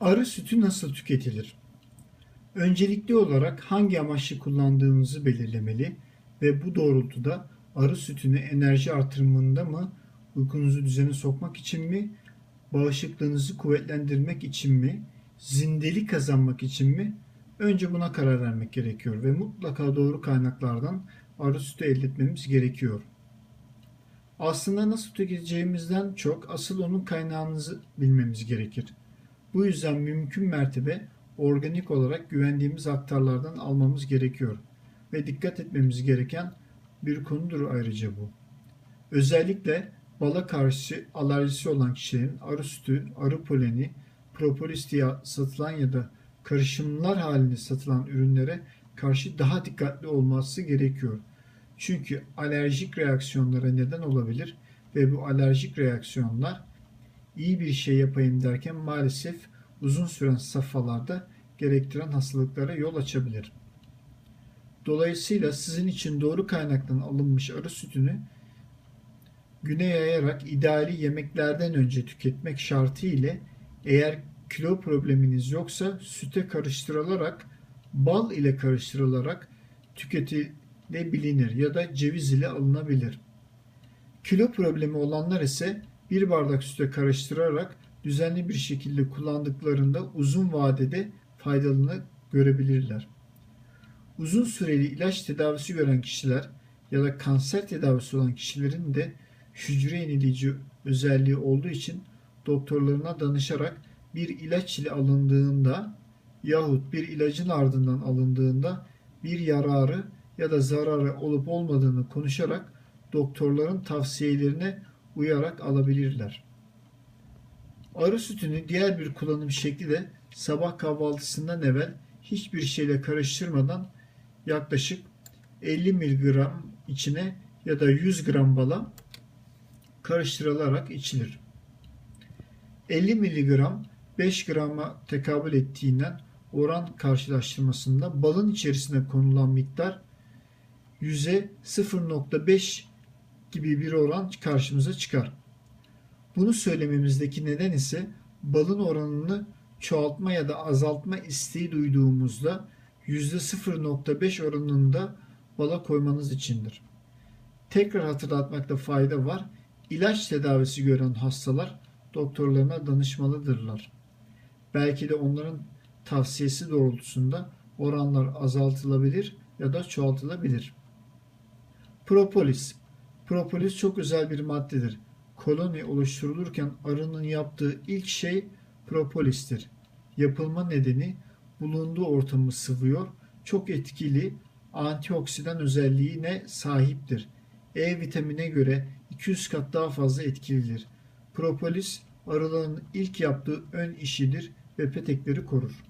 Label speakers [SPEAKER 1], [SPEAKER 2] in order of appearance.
[SPEAKER 1] Arı sütü nasıl tüketilir? Öncelikli olarak hangi amaçlı kullandığınızı belirlemeli ve bu doğrultuda arı sütünü enerji artırımında mı, uykunuzu düzene sokmak için mi, bağışıklığınızı kuvvetlendirmek için mi, zindeli kazanmak için mi? Önce buna karar vermek gerekiyor ve mutlaka doğru kaynaklardan arı sütü elde etmemiz gerekiyor. Aslında nasıl tüketeceğimizden çok asıl onun kaynağını bilmemiz gerekir. Bu yüzden mümkün mertebe organik olarak güvendiğimiz aktarlardan almamız gerekiyor ve dikkat etmemiz gereken bir konudur ayrıca bu. Özellikle bala karşı alerjisi olan kişilerin arı sütü, arı poleni, propolis diye satılan ya da karışımlar halinde satılan ürünlere karşı daha dikkatli olması gerekiyor. Çünkü alerjik reaksiyonlara neden olabilir ve bu alerjik reaksiyonlar iyi bir şey yapayım derken maalesef uzun süren safhalarda gerektiren hastalıklara yol açabilir. Dolayısıyla sizin için doğru kaynaktan alınmış arı sütünü güne yayarak ideali yemeklerden önce tüketmek şartı ile eğer kilo probleminiz yoksa süte karıştırılarak bal ile karıştırılarak tüketilebilir ya da ceviz ile alınabilir. Kilo problemi olanlar ise bir bardak süte karıştırarak düzenli bir şekilde kullandıklarında uzun vadede faydalını görebilirler. Uzun süreli ilaç tedavisi gören kişiler ya da kanser tedavisi olan kişilerin de hücre yenileyici özelliği olduğu için doktorlarına danışarak bir ilaç ile alındığında yahut bir ilacın ardından alındığında bir yararı ya da zararı olup olmadığını konuşarak doktorların tavsiyelerine uyarak alabilirler. Arı sütünün diğer bir kullanım şekli de sabah kahvaltısından evvel hiçbir şeyle karıştırmadan yaklaşık 50 mg içine ya da 100 gram bala karıştırılarak içilir. 50 mg 5 grama tekabül ettiğinden oran karşılaştırmasında balın içerisine konulan miktar yüze 0.5 gibi bir oran karşımıza çıkar. Bunu söylememizdeki neden ise balın oranını çoğaltma ya da azaltma isteği duyduğumuzda %0.5 oranında bala koymanız içindir. Tekrar hatırlatmakta fayda var. İlaç tedavisi gören hastalar doktorlarına danışmalıdırlar. Belki de onların tavsiyesi doğrultusunda oranlar azaltılabilir ya da çoğaltılabilir. Propolis Propolis çok özel bir maddedir. Koloni oluşturulurken arının yaptığı ilk şey propolistir. Yapılma nedeni bulunduğu ortamı sıvıyor, çok etkili antioksidan özelliğine sahiptir. E vitamine göre 200 kat daha fazla etkilidir. Propolis arıların ilk yaptığı ön işidir ve petekleri korur.